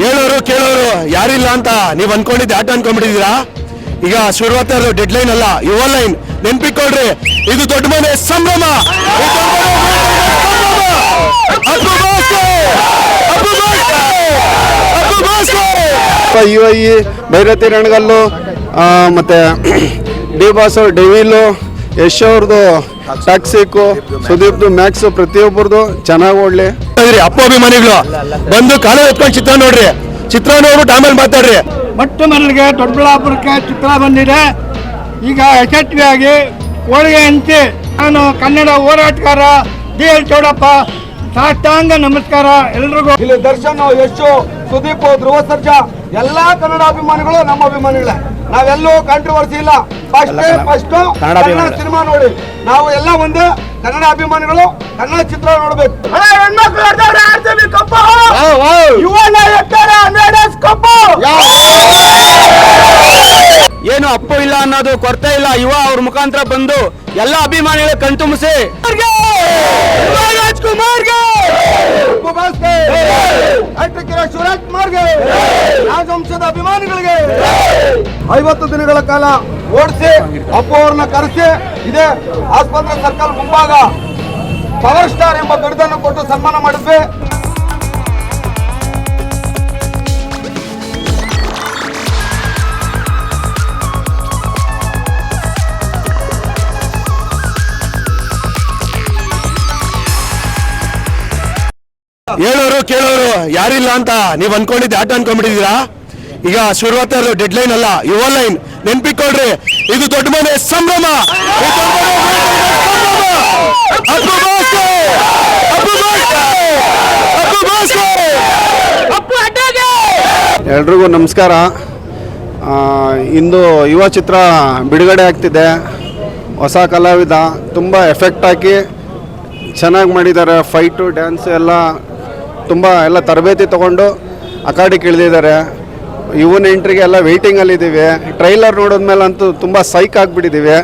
ಹೇಳೋರು ಕೇಳೋರು ಯಾರಿಲ್ಲ ಅಂತ ನೀವ್ ಅನ್ಕೊಂಡಿದ್ದೆ ಆಟ ಅನ್ಕೊಂಡ್ಬಿಟ್ಟಿದ್ದೀರಾ? ಈಗ ಶುರುವಾತ ಇರೋದು ಡೆಡ್ ಲೈನ್ ಅಲ್ಲ, ಯುವ ಲೈನ್ ನೆನ್ಪಿಕೊಳ್ರಿ ಇದು ದೊಡ್ಡ ಮನೆ, ಸಂಭ್ರಮ. ಐ ಭೈರತಿ ರಣಗಲ್ಲು ಮತ್ತೆ ಡಿ ಬಾಸು ಡೆವಿಲು ಯಶ್ ಅವ್ರದ್ದು ಟಾಕ್ಸಿಕ್ಕು ಸುದೀಪ್ದು ಮ್ಯಾಕ್ಸ್ ಪ್ರತಿಯೊಬ್ಬರದು ಚೆನ್ನಾಗಿ ಓಡ್ಲಿ. ಅಪ್ಪ ಅಪ್ಪು ಅಭಿಮಾನಿಗಳು. ಬಂದು ಕಾಲ ಎತ್ಕೊಂಡು ಚಿತ್ರ ನೋಡ್ರಿ. ಚಿತ್ರ ನೋಡ್ಬಿಟ್ಟು ಆಮೇಲೆ ಮಾತಾಡ್ರಿ. ಮೊಟ್ಟ ನನಗೆ ದೊಡ್ಡಬಳ್ಳಾಪುರಕ್ಕೆ ಚಿತ್ರ ಬಂದಿದೆ. ಈಗ ಯಶಸ್ವಿಯಾಗಿ ಹೋಳಿಗೆ ಹಂಚಿ ನಾನು ಕನ್ನಡ ಹೋರಾಟಗಾರ ಡಿ ಎಲ್ ಚೌಡಪ್ಪ. ಸಾಷ್ಟಾಂಗ ನಮಸ್ಕಾರ ಎಲ್ರಿಗೂ. ಇಲ್ಲಿ ದರ್ಶನ್ ಯಶು ಸುದೀಪ್ ಧ್ರುವ ಸರ್ಜಾ ಎಲ್ಲಾ ಕನ್ನಡ ಅಭಿಮಾನಿಗಳು ನಮ್ಮ ಅಭಿಮಾನಿಗಳೇ. ನಾವೆಲ್ಲೂ ಕಾಂಟ್ರವರ್ಸಿ ಇಲ್ಲ. ಫಸ್ಟ್ ಫಸ್ಟ್ ಕನ್ನಡ ಸಿನಿಮಾ ನೋಡಿ. ನಾವು ಎಲ್ಲ ಒಂದೇ ಕನ್ನಡ ಅಭಿಮಾನಿಗಳು ಕನ್ನಡ ಚಿತ್ರ ನೋಡ್ಬೇಕು. ಏನು ಅಪ್ಪು ಇಲ್ಲ ಅನ್ನೋದು ಕೊರತೆ ಇಲ್ಲ. ಯುವ ಅವ್ರ ಮುಖಾಂತರ ಬಂದು ಎಲ್ಲ ಅಭಿಮಾನಿಗಳು ಕಣ್ತುಂಬಿಸಿ ಶಿವರಾಜ್ಕುಮಾರ್ಗೆ ರಾಜವಂಶದ ಅಭಿಮಾನಿಗಳಿಗೆ! ಐವತ್ತು ದಿನಗಳ ಕಾಲ ಓಡಿಸಿ ಅಪ್ಪು ಅವ್ರನ್ನ ಕರೆಸಿ ಇದೇ ಆಸ್ಪತ್ರೆ ಸರ್ಕಲ್ ಮುಂಭಾಗ ಪವರ್ ಸ್ಟಾರ್ ಎಂಬ ಬಿರುದನ್ನು ಕೊಟ್ಟು ಸನ್ಮಾನ ಮಾಡಿದ್ವಿ. ಹೇಳೋರು ಕೇಳೋರು ಯಾರಿಲ್ಲ ಅಂತ ನೀವು ಅನ್ಕೊಂಡಿದ್ದೆ ಆಟ ಅನ್ಕೊಂಡ್ಬಿಟ್ಟಿದ್ದೀರಾ? ಈಗ ಶುರುವಾತ ಡೆಡ್ ಲೈನ್ ಅಲ್ಲ ಯುವ ಲೈನ್ ನೆನ್ಪಿಕೊಳ್ರಿ ಇದು ದೊಡ್ಡ ಮನೆ, ಸಂಭ್ರಮ! ಎಲ್ರಿಗೂ ನಮಸ್ಕಾರ. ಇಂದು ಯುವ ಚಿತ್ರ ಬಿಡುಗಡೆ ಆಗ್ತಿದೆ. ಹೊಸ ಕಲಾವಿದ, ತುಂಬ ಎಫೆಕ್ಟ್ ಹಾಕಿ ಚೆನ್ನಾಗಿ ಮಾಡಿದ್ದಾರೆ. ಫೈಟು ಡ್ಯಾನ್ಸು ಎಲ್ಲ ತುಂಬ ಎಲ್ಲ ತರಬೇತಿ ತೊಗೊಂಡು ಅಕಾಡಿಗೆ ಇಳಿದಿದ್ದಾರೆ ಇವನ್ ಎಂಟ್ರಿಗೆ ಎಲ್ಲ ವೆಯ್ಟಿಂಗಲ್ಲಿದ್ದೀವಿ ಟ್ರೈಲರ್ ನೋಡಿದ್ಮೇಲೆ ಅಂತೂ ತುಂಬ ಸೈಕ್ ಆಗಿಬಿಟ್ಟಿದ್ದೀವಿ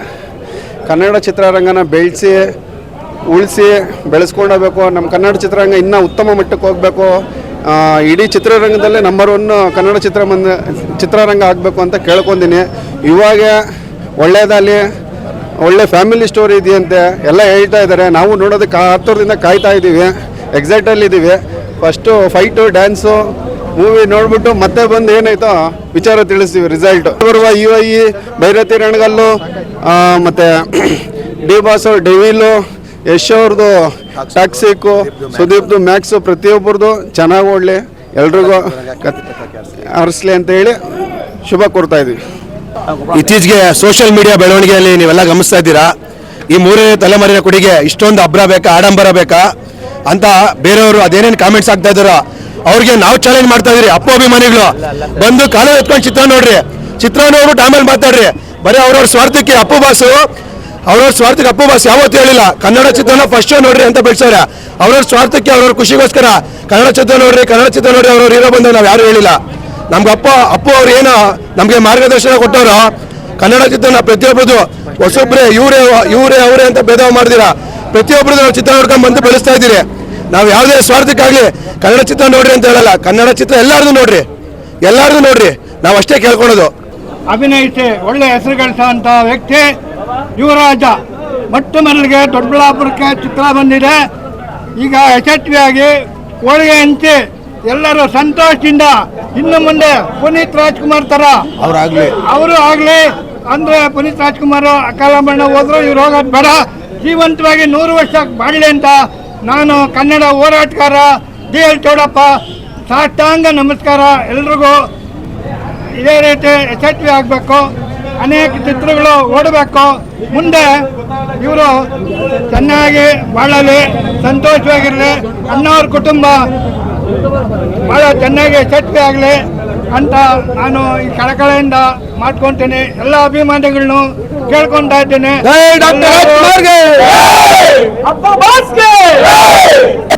ಕನ್ನಡ ಚಿತ್ರರಂಗನ ಬೆಳೆಸಿ, ಉಳಿಸಿ ಬೆಳೆಸ್ಕೊಂಡೋಗ್ಬೇಕು ನಮ್ಮ ಕನ್ನಡ ಚಿತ್ರರಂಗ ಇನ್ನೂ ಉತ್ತಮ ಮಟ್ಟಕ್ಕೆ ಹೋಗಬೇಕು. ಇಡೀ ಚಿತ್ರರಂಗದಲ್ಲೇ ನಂಬರ್ ಒನ್ ಕನ್ನಡ ಚಿತ್ರಮಂದ ಚಿತ್ರರಂಗ ಆಗಬೇಕು ಅಂತ ಕೇಳ್ಕೊಂಡಿನಿ. ಇವಾಗ ಒಳ್ಳೆಯದಲ್ಲಿ ಒಳ್ಳೆ ಫ್ಯಾಮಿಲಿ ಸ್ಟೋರಿ ಇದೆಯಂತೆ. ಎಲ್ಲ ಹೇಳ್ತಾ ಇದ್ದಾರೆ. ನಾವು ನೋಡೋದಕ್ಕೆ ಹತ್ತಿರದಿಂದ ಕಾಯ್ತಾ ಇದ್ದೀವಿ ಎಕ್ಸೈಟಲ್ಲಿ ಇದ್ದೀವಿ ಫಸ್ಟು ಫೈಟು, ಡ್ಯಾನ್ಸು ಮೂವಿ ನೋಡ್ಬಿಟ್ಟು ಮತ್ತೆ ಬಂದು ಏನಾಯ್ತೋ ವಿಚಾರ ತಿಳಿಸ್ತೀವಿ ರಿಸಲ್ಟ್ ಬರುವ ಯು ಐ ಭೈರತಿ ರಣಗಲ್ಲು ಮತ್ತು ಡಿ ಬಾಸು, ಡೆವಿಲು, ಯಶ್ ಅವ್ರದ್ದು ಟಾಕ್ಸಿಕ್ಕು ಸುದೀಪ್ದು ಮ್ಯಾಕ್ಸು, ಪ್ರತಿಯೊಬ್ಬರದು ಚೆನ್ನಾಗಿ ಓಡಲಿ. ಎಲ್ರಿಗೂ ಅಂತ ಹೇಳಿ ಶುಭ ಕೋರ್ತಾ ಇದ್ದೀವಿ ಇತ್ತೀಚೆಗೆ ಸೋಷಿಯಲ್ ಮೀಡಿಯಾ ಬೆಳವಣಿಗೆಯಲ್ಲಿ ನೀವೆಲ್ಲ ಗಮನಿಸ್ತಾ ಇದ್ದೀರಾ? ಈ ಮೂರನೇ ತಲೆಮಾರಿನ ಕೊಡುಗೆ ಇಷ್ಟೊಂದು ಅಬ್ರ ಬೇಕಾ, ಆಡಂಬರ ಬೇಕಾ? ಅಂತ ಬೇರೆಯವರು ಅದೇನೇನು ಕಾಮೆಂಟ್ಸ್ ಆಗ್ತಾ ಇದ್ದಾರೋ, ಅವ್ರಿಗೆ ನಾವು ಚಾಲೆಂಜ್ ಮಾಡ್ತಾ ಇದೀರಿ, ಅಪ್ಪು ಅಭಿಮಾನಿಗಳು. ಬಂದು ಕಾಲ ಎತ್ಕೊಂಡು ಚಿತ್ರ ನೋಡ್ರಿ. ಚಿತ್ರ ನೋಡ್ಬಿಟ್ಟು ಆಮೇಲೆ ಮಾತಾಡ್ರಿ. ಬರೀ ಅವ್ರವ್ರ ಸ್ವಾರ್ಥಕ್ಕೆ ಅಪ್ಪು ಬಾಸು, ಅವ್ರವ್ರ ಸ್ವಾರ್ಥಕ್ಕೆ ಅಪ್ಪು ಬಾಸ್ ಯಾವತ್ತೂ ಹೇಳಿಲ್ಲ. ಕನ್ನಡ ಚಿತ್ರನ ಫಸ್ಟ್ ನೋಡ್ರಿ ಅಂತ ಬೆಳೆಸೋರೆ ಅವ್ರವ್ರ ಸ್ವಾರ್ಥಕ್ಕೆ, ಅವ್ರವ್ರ ಖುಷಿಗೋಸ್ಕರ ಕನ್ನಡ ಚಿತ್ರ ನೋಡ್ರಿ, ಕನ್ನಡ ಚಿತ್ರ ನೋಡ್ರಿ ಅವ್ರವ್ರು ಹೀರೋ ಬಂದು ನಾವು ಯಾರು ಹೇಳಿಲ್ಲ. ನಮ್ಗೆ ಅಪ್ಪ, ಅಪ್ಪು ಅವ್ರು ಏನು ನಮಗೆ ಮಾರ್ಗದರ್ಶನ ಕೊಟ್ಟವರು, ಕನ್ನಡ ಚಿತ್ರನ ಪ್ರತಿಯೊಬ್ಬರದು, ಹೊಸೊಬ್ರೆ, ಇವರೇ ಇವರೇ ಅವರೇ ಅಂತ ಭೇದ ಮಾಡಿದಿರ? ಪ್ರತಿಯೊಬ್ಬರದು ನಾವು ಚಿತ್ರ ನೋಡ್ಕೊಂಡು ಬಂದು ಬೆಳೆಸ್ತಾ ಇದ್ದೀರಿ. ನಾವು ಯಾವುದೇ ಸ್ವಾರ್ಥಕ್ಕಾಗಲಿ ಕನ್ನಡ ಚಿತ್ರ ನೋಡ್ರಿ ಅಂತ ಹೇಳಲ್ಲ ಕನ್ನಡ ಚಿತ್ರ ಎಲ್ಲಾರ್ದು ನೋಡ್ರಿ. ಎಲ್ಲಾರ್ದು ನೋಡ್ರಿ. ನಾವು ಅಷ್ಟೇ ಕೇಳ್ಕೊಳೋದು ಅಭಿನಯಿಸಿ ಒಳ್ಳೆ ಹೆಸರು ಗಳಿಸುವಂತ ವ್ಯಕ್ತಿ ಯುವರಾಜ. ಮೊಟ್ಟ ಮೊದಲಿಗೆ ದೊಡ್ಡಬಳ್ಳಾಪುರಕ್ಕೆ ಚಿತ್ರ ಬಂದಿದೆ. ಈಗ ಯಶಸ್ವಿಯಾಗಿ ಹೋಳಿಗೆ ಹಂಚಿ ಎಲ್ಲರೂ ಸಂತೋಷದಿಂದ ಇನ್ನು ಮುಂದೆ ಪುನೀತ್ ರಾಜ್ಕುಮಾರ್ ತರ. ಅವ್ರಾಗ್ಲಿ. ಅವರು ಆಗ್ಲಿ ಅಂದ್ರೆ ಪುನೀತ್ ರಾಜ್ಕುಮಾರ್ ಅಕಾಲ ಮರಣ ಹೋದ್ರು ಇವ್ರು ಹೋಗೋದು ಬೇಡ. ಜೀವಂತವಾಗಿ ನೂರು ವರ್ಷ ಬಾಳಲಿ ಅಂತ ನಾನು ಕನ್ನಡ ಹೋರಾಟಗಾರ ಡಿ ಎಲ್ ಚೌಡಪ್ಪ ಸಾಷ್ಟಾಂಗ ನಮಸ್ಕಾರ ಎಲ್ರಿಗೂ ಇದೇ ರೀತಿ ಯಶಸ್ವಿ ಆಗಬೇಕು. ಅನೇಕ ಚಿತ್ರಗಳು ಓಡಬೇಕು. ಮುಂದೆ ಇವರು ಚೆನ್ನಾಗಿ ಬಾಳಲಿ, ಸಂತೋಷವಾಗಿರಲಿ, ಅಣ್ಣವ್ರ ಕುಟುಂಬ ಭಾಳ ಚೆನ್ನಾಗಿ ಯಶಸ್ವಿ ಆಗಲಿ ಅಂತ ನಾನು ಈ ಕಳಕಳೆಯಿಂದ ಮಾಡ್ಕೊತೀನಿ ಎಲ್ಲ ಅಭಿಮಾನಿಗಳನ್ನು ಕೇಳ್ಕೊಂತಾ ಇದ್ದೇನೆ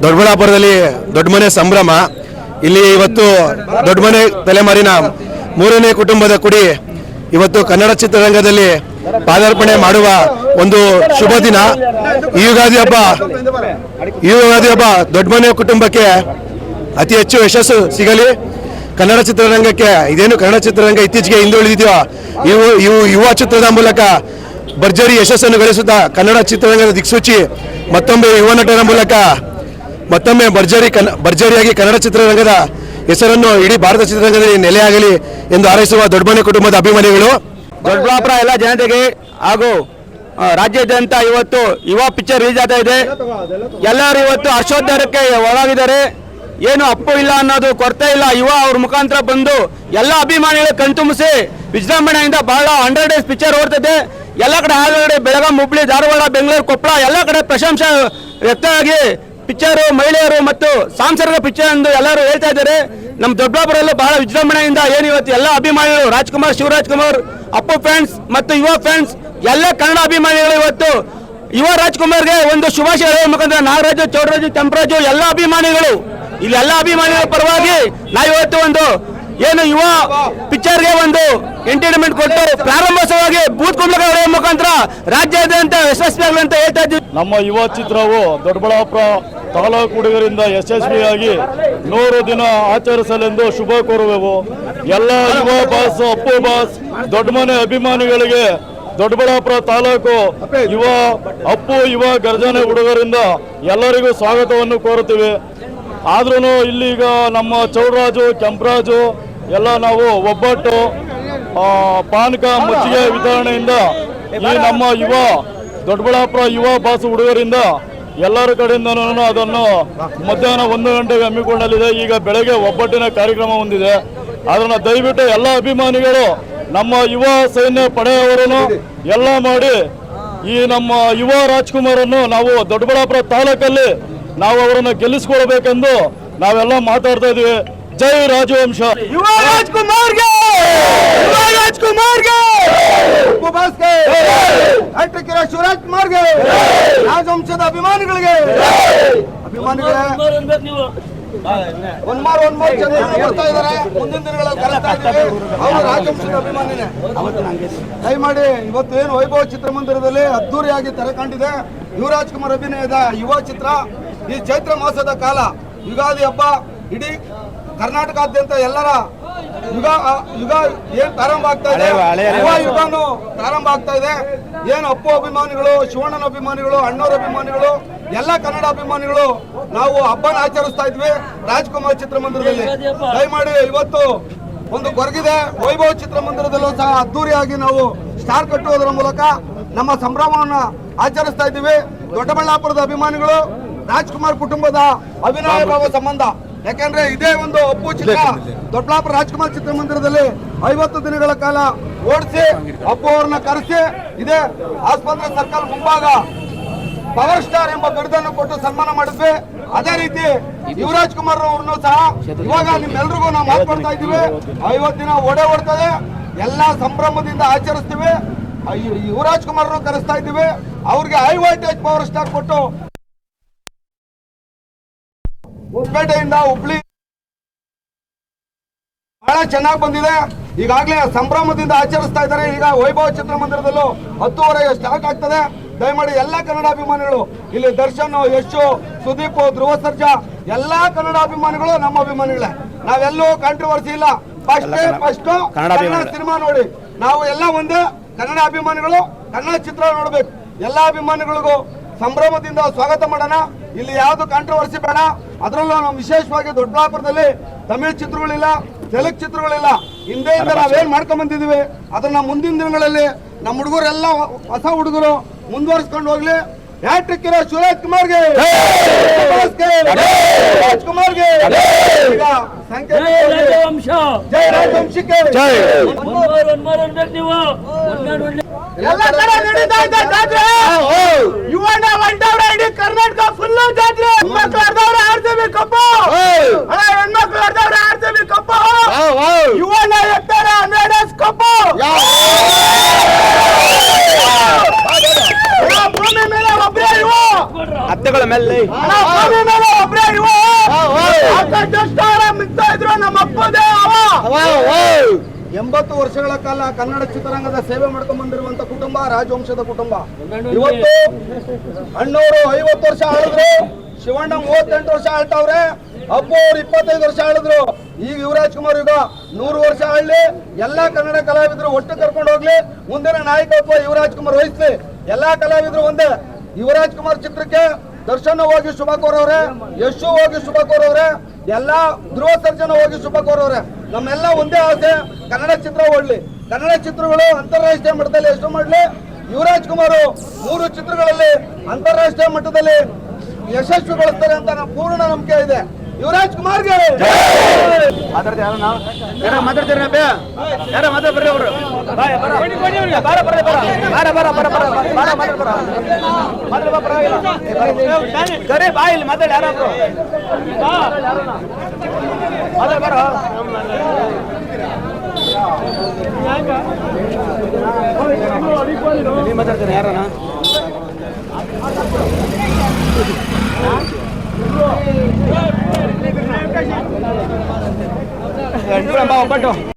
ದೊಡ್ಡಬಳ್ಳಾಪುರದಲ್ಲಿ ದೊಡ್ಡ ಮನೆ ಸಂಭ್ರಮ. ಇಲ್ಲಿ ಇವತ್ತು ದೊಡ್ಡ ಮನೆ ತಲೆಮಾರಿನ ಮೂರನೇ ಕುಟುಂಬದ ಕುಡಿ ಇವತ್ತು ಕನ್ನಡ ಚಿತ್ರರಂಗದಲ್ಲಿ ಪಾದಾರ್ಪಣೆ ಮಾಡುವ ಒಂದು ಶುಭ ದಿನ. ಈ ಯುಗಾದಿ ಹಬ್ಬ ಈ ಯುಗಾದಿ ಹಬ್ಬ ದೊಡ್ಡ ಮನೆ ಕುಟುಂಬಕ್ಕೆ ಅತಿ ಹೆಚ್ಚು ಯಶಸ್ಸು ಸಿಗಲಿ. ಕನ್ನಡ ಚಿತ್ರರಂಗಕ್ಕೆ, ಇದೇನು ಕನ್ನಡ ಚಿತ್ರರಂಗ ಇತ್ತೀಚೆಗೆ ಹಿಂದುಳಿದಿದೆಯೋ ಇವು ಇವು ಯುವ ಚಿತ್ರದ ಮೂಲಕ ಭರ್ಜರಿ ಯಶಸ್ಸನ್ನು ಗಳಿಸುತ್ತಾ ಕನ್ನಡ ಚಿತ್ರರಂಗದ ದಿಕ್ಸೂಚಿ, ಮತ್ತೊಮ್ಮೆ ಯುವ ನಟರ ಮೂಲಕ, ಮತ್ತೊಮ್ಮೆ ಭರ್ಜರಿ ಕನ್, ಭರ್ಜರಿಯಾಗಿ ಕನ್ನಡ ಚಿತ್ರರಂಗದ ಹೆಸರನ್ನು ಇಡೀ ಭಾರತ ಚಿತ್ರರಂಗದಲ್ಲಿ ನೆಲೆಯಾಗಲಿ ಎಂದು ಹಾರೈಸುವ ದೊಡ್ಡಮನೆ ಕುಟುಂಬದ ಅಭಿಮಾನಿಗಳು. ದೊಡ್ಡಬಳ್ಳಾಪುರ ಎಲ್ಲ ಜನತೆಗೆ ಹಾಗೂ ರಾಜ್ಯಾದ್ಯಂತ ಇವತ್ತು ಯುವ ಪಿಕ್ಚರ್ ರಿಲೀಸ್ ಆಗ್ತಾ ಇದೆ. ಎಲ್ಲರೂ ಇವತ್ತು ಹರ್ಷೋದ್ಧಾರಕ್ಕೆ ಒಳಗಿದ್ದಾರೆ ಏನು ಅಪ್ಪು ಇಲ್ಲ ಅನ್ನೋದು ಕೊರತೆ ಇಲ್ಲ. ಯುವ ಅವ್ರ ಮುಖಾಂತರ ಬಂದು ಎಲ್ಲ ಅಭಿಮಾನಿಗಳು ಕಣ್ತುಂಬಿಸಿ ವಿಜೃಂಭಣೆಯಿಂದ ಬಹಳ ಹಂಡ್ರೆಡ್ ಡೇಸ್ ಪಿಕ್ಚರ್ ಓಡ್ತದೆ. ಎಲ್ಲ ಕಡೆ ಹಾಲಗಡೆ ಬೆಳಗಾಂ ಹುಬ್ಳಿ ಧಾರವಾಡ, ಬೆಂಗಳೂರು ಕೊಪ್ಪಳ ಎಲ್ಲ ಕಡೆ ಪ್ರಶಂಸೆ ವ್ಯಕ್ತವಾಗಿ ಪಿಕ್ಚರ್ ಮಹಿಳೆಯರು ಮತ್ತು ಸಾಂಸಾರಿಕ ಪಿಕ್ಚರ್ ಎಂದು ಎಲ್ಲರೂ ಹೇಳ್ತಾ ಇದ್ದಾರೆ. ನಮ್ಮ ದೊಡ್ಡಬಳ್ಳಾಪುರಲ್ಲೂ ಬಹಳ ವಿಜೃಂಭಣೆಯಿಂದ ಏನು ಇವತ್ತು ಎಲ್ಲ ಅಭಿಮಾನಿಗಳು, ರಾಜ್ಕುಮಾರ್, ಶಿವರಾಜ್ ಕುಮಾರ್, ಅಪ್ಪು ಫ್ಯಾನ್ಸ್ ಮತ್ತು ಯುವ ಫ್ಯಾನ್ಸ್ ಎಲ್ಲ ಕನ್ನಡ ಅಭಿಮಾನಿಗಳು ಇವತ್ತು ಯುವ ರಾಜ್ಕುಮಾರ್ಗೆ ಒಂದು ಶುಭಾಶಯ ಮುಖಾಂತರ ನಾಗರಾಜು, ಚೌಡರಾಜು, ಕೆಂಪರಾಜು, ಎಲ್ಲ ಅಭಿಮಾನಿಗಳು ಇಲ್ಲಿ ಎಲ್ಲ ಅಭಿಮಾನಿಗಳ ಪರವಾಗಿ ನಾವು ಇವತ್ತು ಒಂದು ಏನು ಯುವ ಪಿಕ್ಚರ್ಗೆ ಒಂದು ಎಂಟರ್ಟೈನ್ಮೆಂಟ್ ಕೊಟ್ಟು ಪ್ರಾರಂಭೋತ್ಸವವಾಗಿ ಬೂತ್ ಕುಂಬಳಕರ ಮುಖಾಂತರ ರಾಜ್ಯಾದ್ಯಂತ ಯಶಸ್ವಿಯಾಗಲಿ ಅಂತ ಹೇಳ್ತಾ ಇದ್ದೀವಿ. ನಮ್ಮ ಯುವ ಚಿತ್ರವು ದೊಡ್ಡಬಳ್ಳಾಪುರ ತಾಲೂಕು ಹುಡುಗರಿಂದ ಯಶಸ್ವಿಯಾಗಿ ನೂರು ದಿನ ಆಚರಿಸಲೆಂದು ಶುಭ ಕೋರುವೆವು. ಎಲ್ಲ ಯುವ ಬಾಸ್, ಅಪ್ಪು ಬಾಸ್, ದೊಡ್ಡ ಮನೆ ಅಭಿಮಾನಿಗಳಿಗೆ ದೊಡ್ಡಬಳ್ಳಾಪುರ ತಾಲೂಕು ಯುವ ಅಪ್ಪು ಯುವ ಗರ್ಜನೆ ಹುಡುಗರಿಂದ ಎಲ್ಲರಿಗೂ ಸ್ವಾಗತವನ್ನು ಕೋರುತ್ತೀವಿ. ಆದ್ರೂ ಇಲ್ಲಿಗ ನಮ್ಮ ಚೌಡರಾಜು, ಕೆಂಪರಾಜು ಎಲ್ಲ ನಾವು ಒಬ್ಬಟ್ಟು ಪಾನಕ ಮಜ್ಜಿಗೆ ವಿತರಣೆಯಿಂದ ಈ ನಮ್ಮ ಯುವ ದೊಡ್ಡಬಳ್ಳಾಪುರ ಯುವ ಬಾಸ್ ಹುಡುಗರಿಂದ ಎಲ್ಲರ ಕಡೆಯಿಂದ ಅದನ್ನು ಮಧ್ಯಾಹ್ನ ಒಂದು ಗಂಟೆಗೆ ಹಮ್ಮಿಕೊಳ್ಳಲಿದೆ. ಈಗ ಬೆಳಗ್ಗೆ ಒಬ್ಬಟ್ಟಿನ ಕಾರ್ಯಕ್ರಮ ಹೊಂದಿದೆ. ಅದನ್ನು ದಯವಿಟ್ಟು ಎಲ್ಲ ಅಭಿಮಾನಿಗಳು, ನಮ್ಮ ಯುವ ಸೈನ್ಯ ಪಡೆಯವರನ್ನು ಎಲ್ಲ ಮಾಡಿ ಈ ನಮ್ಮ ಯುವ ರಾಜ್ಕುಮಾರನ್ನು ನಾವು ದೊಡ್ಡಬಳ್ಳಾಪುರ ತಾಲೂಕಲ್ಲಿ ನಾವು ಅವರನ್ನು ಗೆಲ್ಲಿಸ್ಕೊಳ್ಬೇಕೆಂದು ನಾವೆಲ್ಲ ಮಾತಾಡ್ತಾ ಇದೀವಿ ಜೈ ರಾಜವಂಶ. ಯುವ ರಾಜ್ಕುಮಾರ್ಗೆ ಯುವ ರಾಜ್ಕುಮಾರ್ಗೆ ಅಪ್ಪು ಬಾಸ್ಗೆ ಹ್ಯಾಟ್ರಿಕ್ ಇರೋ ಶಿವರಾಜ್ ಕುಮಾರ್ಗೆ ರಾಜವಂಶದ ಅಭಿಮಾನಿಗಳಿಗೆ! ಅಭಿಮಾನಿಗಳೇ! ಒಂದ್ ಮಾರು ಒಂದ್ ಮಾರು ಜನ ಬರ್ತಾ ಇದಾರೆ. ಮುಂದಿನ ದಿನಗಳಲ್ಲಿ ಕರೆಸ್ತಾ ಇದ್ದಾರೆ ಅವರು ರಾಜವಂಶದ ಅಭಿಮಾನಿನೇ. ದಯಮಾಡಿ ಇವತ್ತು ಏನು ವೈಭವ ಚಿತ್ರಮಂದಿರದಲ್ಲಿ ಅದ್ದೂರಿಯಾಗಿ ತೆರೆ ಕಂಡಿದೆ. ಯುವರಾಜ್ ಕುಮಾರ್ ಅಭಿನಯದ ಯುವ ಚಿತ್ರ. ಈ ಚೈತ್ರ ಮಾಸದ ಕಾಲ ಯುಗಾದಿ ಹಬ್ಬ ಇಡೀ ಕರ್ನಾಟಕಾದ್ಯಂತ ಎಲ್ಲರ ಯುಗ ಯುಗ ಏನ್ ಪ್ರಾರಂಭ ಆಗ್ತಾ ಇದೆ? ಯುವ ಯುಗನು ಪ್ರಾರಂಭ ಆಗ್ತಾ ಇದೆ. ಏನು ಅಪ್ಪು ಅಭಿಮಾನಿಗಳು ಶಿವಣ್ಣನ ಅಭಿಮಾನಿಗಳು ಅಣ್ಣವ್ರ ಅಭಿಮಾನಿಗಳು ಎಲ್ಲ ಕನ್ನಡ ಅಭಿಮಾನಿಗಳು ನಾವು ಹಬ್ಬನ ಆಚರಿಸ್ತಾ ಇದ್ವಿ ರಾಜ್ಕುಮಾರ್ ಚಿತ್ರಮಂದಿರದಲ್ಲಿ. ದಯಮಾಡಿ ಇವತ್ತು ಒಂದು ಕೊರಗಿದೆ. ವೈಭವ ಚಿತ್ರಮಂದಿರದಲ್ಲೂ ಸಹ ಅದ್ದೂರಿಯಾಗಿ ನಾವು ಸ್ಟಾರ್ ಕಟ್ಟುವುದರ ಮೂಲಕ ನಮ್ಮ ಸಂಭ್ರಮವನ್ನ ಆಚರಿಸ್ತಾ ಇದ್ದೀವಿ. ದೊಡ್ಡಬಳ್ಳಾಪುರದ ಅಭಿಮಾನಿಗಳು ರಾಜ್ಕುಮಾರ್ ಕುಟುಂಬದ ಅಭಿನಯ ಭಾವ ಸಂಬಂಧ. ಯಾಕಂದ್ರೆ ಇದೇ ಒಂದು ಅಪ್ಪು ಚಿತ್ರ. ದೊಡ್ಡಬಳ್ಳಾಪುರ ರಾಜ್ಕುಮಾರ್ ಚಿತ್ರಮಂದಿರದಲ್ಲಿ ಐವತ್ತು ದಿನಗಳ ಕಾಲ ಓಡಿಸಿ ಅಪ್ಪು ಅವ್ರನ್ನ ಕರೆಸಿ ಇದೇ ಆಸ್ಪತ್ರೆ ಸರ್ಕಲ್ ಮುಂಭಾಗ ಪವರ್ ಸ್ಟಾರ್ ಎಂಬ ಬಿರುದನ್ನು ಕೊಟ್ಟು ಸನ್ಮಾನ ಮಾಡಿದ್ವಿ. ಅದೇ ರೀತಿ ಯುವರಾಜ್ ಕುಮಾರ್ ಅವ್ರನ್ನು ಸಹ ಇವಾಗ ನಿಮ್ಮೆಲ್ರಿಗೂ ನಾವು ಮಾತಾಡ್ತಾ ಇದ್ದೀವಿ. ಐವತ್ತು ದಿನ. ಓಡೇ ಓಡ್ತದೆ. ಎಲ್ಲಾ ಸಂಭ್ರಮದಿಂದ ಆಚರಿಸ್ತೀವಿ. ಯುವರಾಜ್ ಕುಮಾರ್ ಕರೆಸ್ತಾ ಇದ್ದೀವಿ. ಅವ್ರಿಗೆ ಹೈ ವೋಲ್ಟೇಜ್ ಪವರ್ ಸ್ಟಾರ್ ಕೊಟ್ಟು ಹೊಸಪೇಟೆಯಿಂದ ಹುಬ್ಳಿ ಬಹಳ ಚೆನ್ನಾಗಿ ಬಂದಿದೆ. ಈಗಾಗಲೇ ಸಂಭ್ರಮದಿಂದ ಆಚರಿಸ್ತಾ ಇದ್ದಾರೆ. ಈಗ ವೈಭವ ಚಿತ್ರಮಂದಿರದಲ್ಲೂ ಹತ್ತುವರೆಗೆ ಸ್ಟಾರ್ಟ್ ಆಗ್ತದೆ. ದಯಮಾಡಿ ಎಲ್ಲ ಕನ್ನಡ ಅಭಿಮಾನಿಗಳು ಇಲ್ಲಿ ದರ್ಶನ್ ಯಶು ಸುದೀಪ್ ಧ್ರುವ ಸರ್ಜಾ ಎಲ್ಲಾ ಕನ್ನಡ ಅಭಿಮಾನಿಗಳು ನಮ್ಮ ಅಭಿಮಾನಿಗಳೇ. ನಾವೆಲ್ಲೂ ಕಾಂಟ್ರವರ್ಸಿ ಇಲ್ಲ. ಫಸ್ಟ್ ಫಸ್ಟ್ ಕನ್ನಡ ಸಿನಿಮಾ ನೋಡಿ. ನಾವು ಎಲ್ಲ ಒಂದೇ ಕನ್ನಡ ಅಭಿಮಾನಿಗಳು ಕನ್ನಡ ಚಿತ್ರ ನೋಡ್ಬೇಕು. ಎಲ್ಲಾ ಅಭಿಮಾನಿಗಳಿಗೂ ಸಂಭ್ರಮದಿಂದ ಸ್ವಾಗತ ಮಾಡೋಣ. ಇಲ್ಲಿ ಯಾವುದು ಕಾಂಟ್ರವರ್ಸಿ ಬೇಡ. ಅದರಲ್ಲೂ ನಾವು ವಿಶೇಷವಾಗಿ ದೊಡ್ಡಬಳ್ಳಾಪುರದಲ್ಲಿ ತಮಿಳ್ ಚಿತ್ರಗಳಿಲ್ಲ ತೆಲುಗು ಚಿತ್ರಗಳಿಲ್ಲ. ಹಿಂದೆಯಿಂದ ನಾವೇನ್ ಮಾಡ್ಕೊಂಡ್ ಬಂದಿದೀವಿ ಅದನ್ನ ಮುಂದಿನ ದಿನಗಳಲ್ಲಿ ನಮ್ಮ ಹುಡುಗರೆಲ್ಲ ಹೊಸ ಹುಡುಗರು ಮುಂದುವರಿಸ್ಕೊಂಡು ಹೋಗ್ಲಿ. ಹ್ಯಾಟ್ರಿಕ್ ಇರೋ ಶಿವರಾಜ್ ಕುಮಾರ್ಗೆ. ರಾಜ್ಕುಮಾರ್ಗೆ. ಈಗ ಸಂಕೇತ ರಾಜವಂಶ. ಜೈ ರಾಜವಂಶಕ್ಕೆ ಎಲ್ಲ ಕಡೆ ನಡೀತಾ ಇದೆ ಅಣ್ಣ, ಭೂಮಿ ಮೇಲೆ ಒಬ್ರೇ ಇವು ಹತ್ತೆಗಳ ಮೇಲೆ. ಭೂಮಿ ಮೇಲೆ ಒಬ್ರೇ ಇವು ಸಾಕಷ್ಟು ಅವರ ಮಿಗ್ತಾ ಇದ್ರು ನಮ್ಮ ಅಪ್ಪದೇ ಅವ! ಎಂಬತ್ತು ವರ್ಷಗಳ ಕಾಲ ಕನ್ನಡ ಚಿತ್ರರಂಗದ ಸೇವೆ ಮಾಡ್ಕೊಂಡ್ ಬಂದಿರುವಂತ ಕುಟುಂಬ ರಾಜವಂಶದ ಕುಟುಂಬ. ಇವತ್ತು ಅಣ್ಣವರು ಐವತ್ತು ವರ್ಷ ಆಳಿದ್ರು. ಶಿವಣ್ಣ ಮೂವತ್ತೆಂಟು ವರ್ಷ ಆಳ್ತಾವ್ರೆ. ಅಪ್ಪು ಅವ್ರು ಇಪ್ಪತ್ತೈದು ವರ್ಷ ಆಳಿದ್ರು. ಈಗ ಯುವರಾಜ್ ಕುಮಾರ್ ಈಗ ನೂರು ವರ್ಷ ಆಳ್ಲಿ. ಎಲ್ಲಾ ಕನ್ನಡ ಕಲಾವಿದರು ಒಟ್ಟು ಕರ್ಕೊಂಡು ಹೋಗ್ಲಿ. ಮುಂದಿನ ನಾಯಕತ್ವ ಯುವರಾಜ್ ಕುಮಾರ್ ವಹಿಸ್ಲಿ. ಎಲ್ಲಾ ಕಲಾವಿದರು ಒಂದೇ. ಯುವರಾಜ್ ಕುಮಾರ್ ಚಿತ್ರಕ್ಕೆ ದರ್ಶನ ಹೋಗಿ ಶುಭ ಕೋರವ್ರೆ. ಯಶು ಹೋಗಿ ಶುಭ ಕೋರವ್ರೆ. ಎಲ್ಲಾ ಧ್ರುವ ಸರ್ಜನ ಹೋಗಿ ಶುಭ ಕೋರವ್ರೆ. ನಮ್ಮೆಲ್ಲ ಒಂದೇ ಆಸೆ, ಕನ್ನಡ ಚಿತ್ರ ಓಡ್ಲಿ. ಕನ್ನಡ ಚಿತ್ರಗಳು ಅಂತಾರಾಷ್ಟ್ರೀಯ ಮಟ್ಟದಲ್ಲಿ ಎಷ್ಟು ಮಾಡ್ಲಿ. ಯುವರಾಜ್ ಕುಮಾರ್ ಮೂರು ಚಿತ್ರಗಳಲ್ಲಿ ಅಂತಾರಾಷ್ಟ್ರೀಯ ಮಟ್ಟದಲ್ಲಿ ಯಶಸ್ವಿಗೊಳಿಸ್ತಾರೆ ಅಂತ ನಮ್ಮ ಪೂರ್ಣ ನಂಬಿಕೆ ಇದೆ. ಯುವರಾಜ್ ಕುಮಾರ್ಗೆ ಸರಿ ಬಾ ಇಲ್ಲಿ ಮಾತಾಡಿ ಯಾರಾದ್ರು ಮಾತಾಡ್ತಾರೆ ಯಾರನ ಒಬ್ಬಟ್ಟು